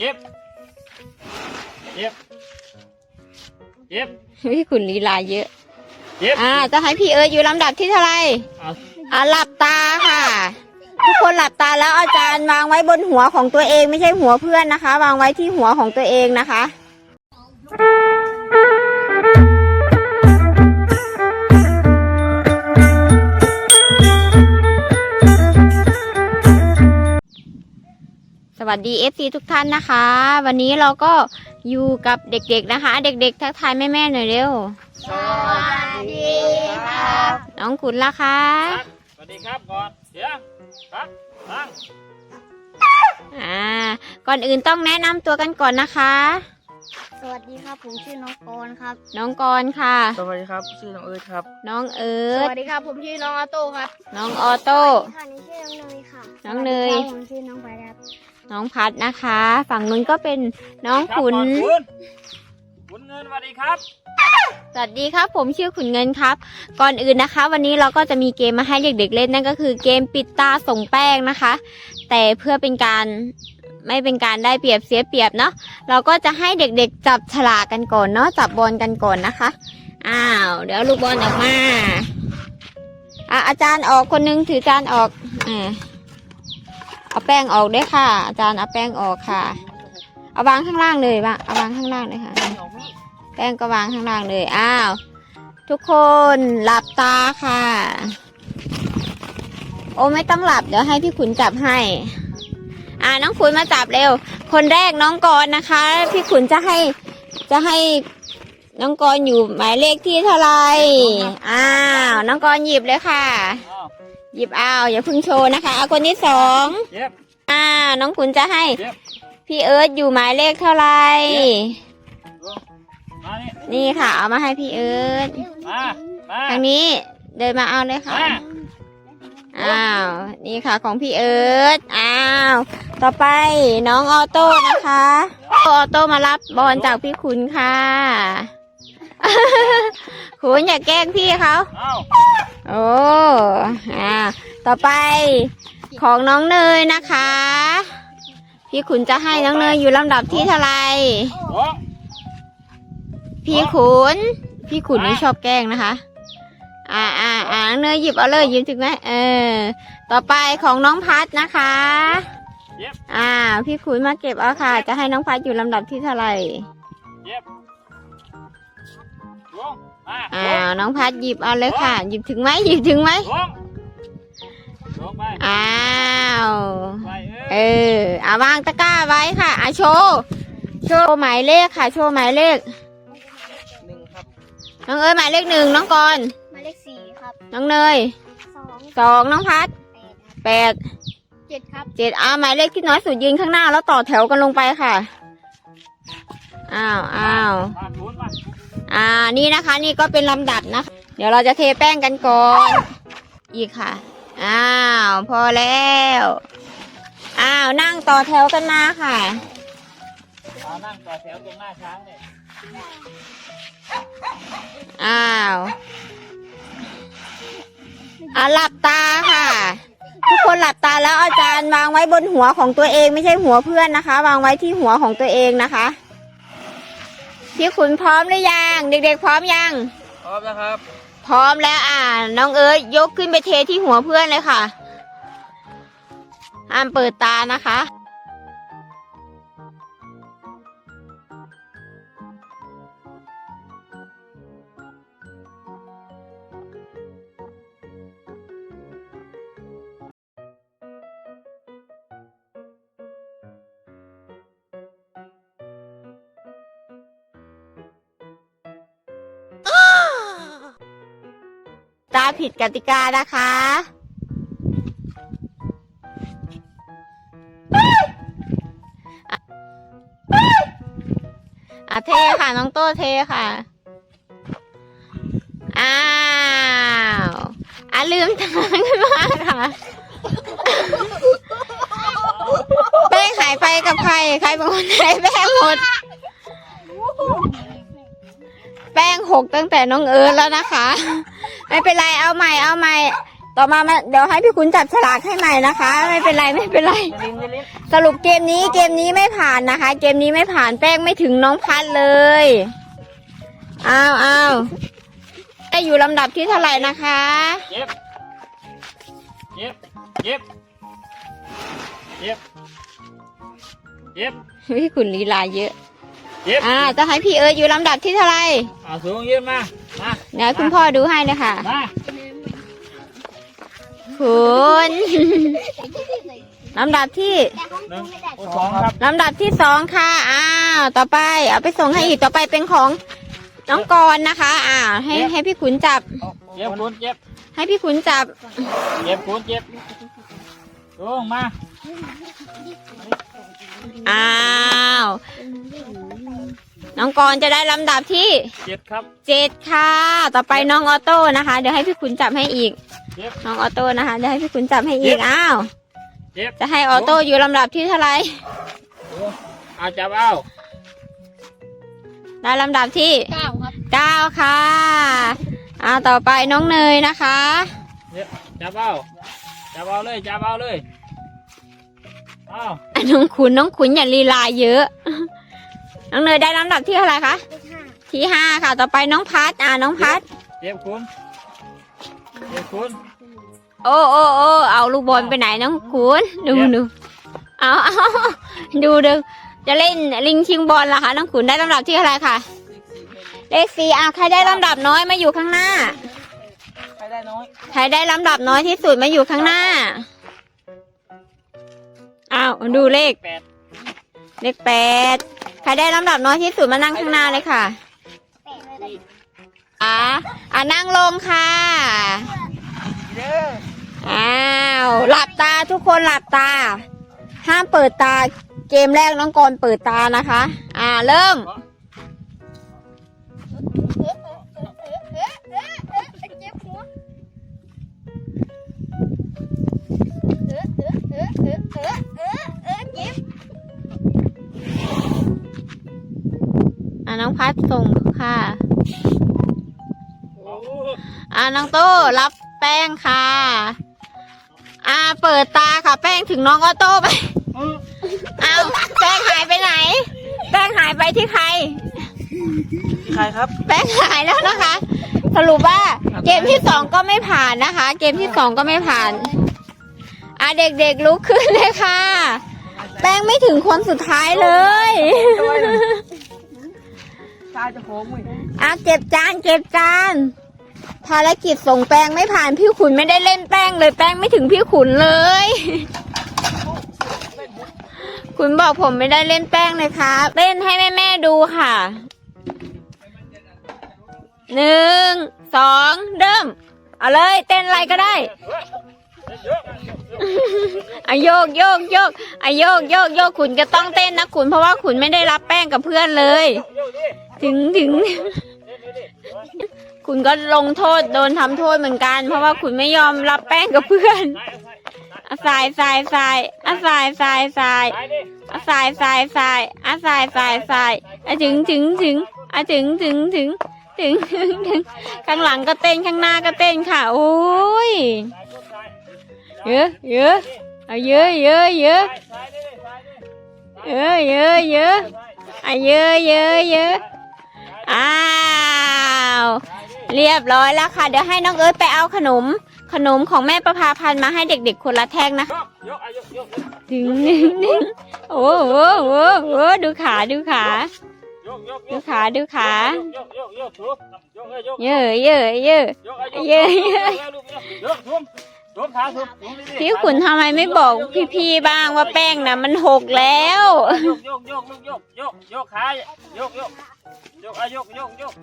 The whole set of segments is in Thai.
เย็บ เย็บ เย็บ พี่ขุนลีลาเยอะ เย็บ อ่าจะให้พี่เอิร์ธอยู่ลำดับที่เท่าไหร่เอาอ่าหลับตาค่ะ ทุกคนหลับตาแล้วอาจารย์วางไว้บนหัวของตัวเอง ไม่ใช่หัวเพื่อนนะคะ วางไว้ที่หัวของตัวเองนะคะ วัสดี FC ทุกท่านนะคะ วันนี้เราก็อยู่กับเด็กๆนะคะ เด็กๆ ทักทายแม่ๆหน่อยเร็ว สวัสดีครับ น้องขุนล่ะคะสวัสดีครับก่อนเสียงครับตั้งอ่าก่อนอื่นต้องแนะนำตัวกันก่อนนะคะ สวัสดีครับ ผมชื่อน้องกรณ์ครับ น้องกรณ์ค่ะ สวัสดีครับ ชื่อน้องเอิร์ธครับ น้องเอิสร์ธวัสดีครับ ผมชื่อน้องออโต้ครับ น้องออโต้ ค่ะนี่ชื่อน้องเนยค่ะน้องเนย สวัสดีครับผมชื่อน้องไปครับน้องพัดนะคะ ฝั่งนู้นก็เป็นน้องขุน ครับก่อนขุนขุนเงินสวัสดีครับ สวัสดีครับ ผมชื่อขุนเงินครับ ก่อนอื่นนะคะ วันนี้เราก็จะมีเกมมาให้เด็กๆเล่นนั่นก็คือเกมปิดตาส่งแป้งนะคะ แต่เพื่อเป็นการ ไม่เป็นการได้เปรียบเสียเปรียบเนาะเราก็จะให้เด็กๆ จับฉลากกันก่อนเนาะจับบอลกันก่อนนะคะอ้าวเดี๋ยวลูกบอลออกมาอะอาจารย์ออกคนนึงถือจานออกอ่าเอาแป้งออกด้วยค่ะ อาจารย์เอาแป้งออกค่ะ เอาวางข้างล่างเลยวางเอาวางข้างล่างเลยค่ะ แป้งก็วางข้างล่างเลยอ้าวทุกคนหลับตาค่ะ โอ้ไม่ต้องหลับเดี๋ยวให้พี่ขุนจับให้ อ่าน้องขุนมาจับเร็ว คนแรกน้องกรณ์นะคะ พี่ขุนจะให้จะให้น้องกรณ์อยู่หมายเลขที่เท่าไหร่อ้าวน้องกรณ์หยิบเลยค่ะอ้าวหยิบเอาอย่าเพึ่งโชว์นะคะเอาคนที่สองเย็บอ้าวน้องขุนจะให้เย็บพี่เอิร์ธอยู่หมายเลขเท่าไหร่ลงมานี่นี่ค่ะ เอามาให้พี่เอิร์ธมามาทางนี้เดินมาเอาเลยค่ะมาอ้าว นี่ค่ะของพี่เอิร์ธอ้าว ต่อไปน้องออโต้นะคะออโต้มารับบอลจากพี่ขุนค่ะ ขุนอย่าแกล้งพี่เขาเอาโอ้อ่าต่อไปของน้องเนยนะคะ พี่ขุนจะให้น้องเนยอยู่ลำดับที่เท่าไหร่ลงพี่ขุน พี่ขุนนี่ชอบแกล้งนะคะ อ่าอ่าอ่าเนยหยิบเอาเลยหยิบถึงไหมเออ ต่อไปของน้องพัดนะคะเย็บ อ่า พี่ขุนมาเก็บเอาค่ะ จะให้น้องพัดอยู่ลำดับที่เท่าไหร่เย็บลงมาอ่าลงน้องพัดหยิบเอาเลยค่ะ หยิบถึงไหมหยิบถึงไหมลงลงไปอ้าวไปเอเอออเอาวางตะกร้าไว้ค่ะอะโชว์โชว์หมายเลขค่ะ โชว์หมายเลขหนึ่งครับน้องเอ๋ยหมายเลขหนึ่งน้องกรณ์หมายเลขสี่ครับ น้องเนยสองสองน้องพัดแปดครับแปด เจ็ดครับเจ็ดเอาหมายเลขที่น้อยสุดยืนข้างหน้าแล้วต่อแถวกันลงไปค่ะ อ้าวอ้าวมาขุนมาอ่า นี่นะคะ นี่ก็เป็นลำดับนะคะ เดี๋ยวเราจะเทแป้งกันก่อน อีกค่ะ อ้าว พอแล้ว อ้าว นั่งต่อแถวกันมาค่ะเอานั่งต่อแถวตรงหน้าช้างเนี่ยอ้าวอ่าหลับตาค่ะ ทุกคนหลับตาแล้วอาจารย์วางไว้บนหัวของตัวเองไม่ใช่หัวเพื่อนนะคะ วางไว้ที่หัวของตัวเองนะคะพี่ขุนพร้อมหรือยัง เด็ก ๆ พร้อมยัง พร้อมนะครับ พร้อมแล้วอ่าน้องเอ๋ยยกขึ้นไปเทที่หัวเพื่อนเลยค่ะห้ามเปิดตานะคะ ตาผิดกติกานะคะอะเทค่ะ น้องโต้เทค่ะ อ้าวอะลืมทางขึ้นมาค่ะแป้งหายไปกับใคร ใครเป็นคนใช้แป้งหมด แป้งหกตั้งแต่น้องเอิร์ธแล้วนะคะ ไม่เป็นไรเอาใหม่เอาใหม่ต่อมามาเดี๋ยวให้พี่ขุนจับฉลากให้ใหม่นะคะ ไม่เป็นไรไม่เป็นไรจะลิ้นจะลิ้นสรุปเกมนี้เกมนี้ไม่ผ่านนะคะ เกมนี้ไม่ผ่านแป้งไม่ถึงน้องพัดเลยอ้าวอ้าวได้อยู่ลำดับที่เท่าไหร่นะคะเจ็บเจ็บเจ็บเจ็บเจ็บพี่ขุนลีลาเยอะเจ็บอ่าจะให้พี่เอิร์ธอยู่ลำดับที่เท่าไหร่เอาสูงยืนมามา เดี๋ยวคุณพ่อดูให้เลยค่ะ มาคุณลำดับที่แต่ของหนึ่งกูไม่ได้โอ้สองครับลำดับที่สองค่ะอ้าวต่อไปเอาไปส่งให้อีกต่อไปเป็นของน้องกรณ์นะคะอ่าให้ให้พี่ขุนจับ เจ็บคุณเจ็บให้พี่ขุนจับ เจ็บคุณเจ็บ ลงมา อ้าว น้องกรณ์จะได้ลำดับที่เจ็บครับ เจ็ดค่ะ ต่อไปน้องออโต้นะคะ เดี๋ยวให้พี่ขุนจับให้อีก เจ็บน้องออโต้นะคะ เดี๋ยวให้พี่ขุนจับให้อีก อ้าว เจ็บจะให้ออโต้อยู่ลำดับที่เท่าไหร่ เอาจับเอาได้ลำดับที่เก้าครับเก้าค่ะ อ่า ต่อไปน้องเนยนะคะ จับเอา จับเอาเลยจับเอาเลยเอาอะน้องขุนน้องขุนอย่าลีลาเยอะ น้องเนยได้ลำดับที่เท่าไหร่คะที่ห้าที่ห้าค่ะ ต่อไปน้องพัดอ่าน้องพัดเจ็บคุณเจ็บคุณโอ้โอ้โอ้เอาลูกบอลไปไหนน้องขุนดูเดี๋ยวดูเอาเอาดูดูจะเล่นลิงชิงบอลล่ะคะน้องขุนได้ลำดับที่เท่าไหร่ค่ะเลขสี่อะใครได้ลำดับน้อยมาอยู่ข้างหน้าใคร ได้น้อยใครได้ลำดับน้อยที่สุดมาอยู่ข้างหน้า อ้าวดูเลข แปดเลขแปดใครได้ลำดับน้อยที่สุดมานั่งข้างหน้าเลยค่ะแปดเลยอ่าอ่านั่งลงค่ะ เด้ออ้าว หลับตาทุกคนหลับตา ห้ามเปิดตา เกมแรกน้องกรณ์เปิดตานะคะ อ่าเริ่มเเออเออเออเออเออเออเออเจ็บอ่าน้องพัดส่งค่ะอาอ่าน้องโต้รับแป้งค่ะ อ่าเปิดตาค่ะ แป้งถึงน้องออโต้ไปเอาอ้าวแป้งหายไปไหน แป้งหายไปที่ใคร ใครครับ แป้งหายแล้วนะคะ สรุปว่าเกมที่สองก็ไม่ผ่านนะคะ เกมที่สองก็ไม่ผ่าน อะเด็กๆลุกขึ้นเลยค่ะ แป้งไม่ถึงคนสุดท้ายเลยตาจะโค้งเว้ยอะเก็บจานเก็บจานภารกิจส่งแป้งไม่ผ่านพี่ขุนไม่ได้เล่นแป้งเลยแป้งไม่ถึงพี่ขุนเลย คุณบอกผมไม่ได้เล่นแป้งเลยครับเล่นให้แม่แม่ๆดูค่ะหนึ่งสองเริ่ม เอาเลย เต้นอะไรก็ได้เย อะอโยกโยกโยกอโยกโยกโยกขุนก็ต้องเต้นนะขุนเพราะว่าขุนไม่ได้รับแป้งกับเพื่อนเลย ถึงถึงเล่นดิดิคุณก็ลงโทษโดนทำโทษเหมือนกัน เพราะว่าคุณไม่ยอมรับแป้งกับเพื่อนซ้ายซ้ายอสายสายสายอสายสายสายซ้ายดิอสายสายสายอสายสายสายอถึงถึงถึงอถึงถึงถึงถึงถึงข้างหลังก็เต้นข้างหน้าก็เต้นค่ะโอ้ย เยอะเยอะเอาเยอะเยอะเยอะเยอะเยอะเยอะซ้าเยอะเยอะเยอะอ้าวเรียบร้อยแล้วค่ะ เดี๋ยวให้น้องเอิร์ธไปเอาขนม ขนมของแม่ประภาพันธ์มาให้เด็กๆคนละแท่งนะยกยกอะยกยกยกดึงดึงดึงโอ้โหโอ้โหดูขาดูขาดูขาดูขาเยอะเยอะเยอะเยอะเยอะ ยกทุ่มทุ่มขาทุ่มทุ่มดิพี่ขุนทำไมไม่บอกพี่ๆบ้างว่าแป้งนะมันหกแล้วยกยกยกยกยกยกขายกยกยกอะยกยกยก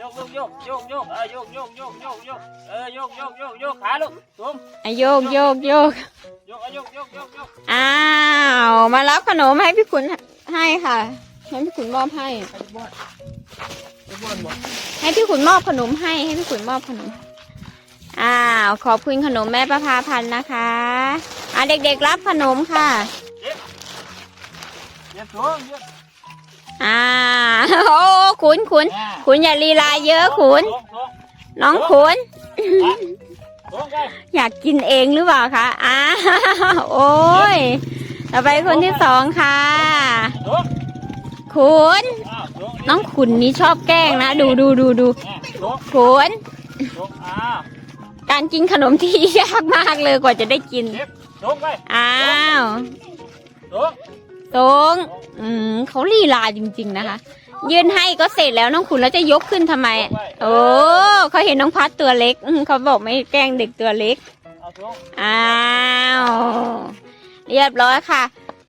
ยกยกยกยกอะยกยกยกยกยกเออยกยกยกยกขาลูกทุ่มอะโยกโยกโยกยกอะยกยกยกยกอ้าวมารับขนมให้พี่ขุนให้ค่ะให้พี่ขุนมอบให้ใครบอลไอ้บอลบอกให้พี่ขุนมอบขนมให้ให้พี่ขุนมอบขนม อ้าวขอบคุณขนมแม่ประภาพันธ์นะคะอะเด็กๆรับขนมค่ะเย็บทุ่มเย็บอ่าโอ้ขุนขุนขุนอย่าลีลาเยอะขุนน้องขุนอยากกินเองหรือเปล่าคะอ้าวโอ้ยต่อไปคนที่สองค่ะสูงขุนน้องขุนนี่ชอบแกล้งนะ ดูดูดูดูขุน การกินขนมที่ยากมากเลยกว่าจะได้กินเจ็บสูงไปอ้าวสูงตรงอืมเขาลีลาจริง ๆ นะคะ ยืนให้ก็เสร็จแล้วน้องขุนแล้วจะยกขึ้นทำไม โอ้เขาเห็นน้องพัดตัวเล็กอืมเขาบอกไม่แกล้งเด็กตัวเล็ก เอาสูงอ้าว เรียบร้อยค่ะ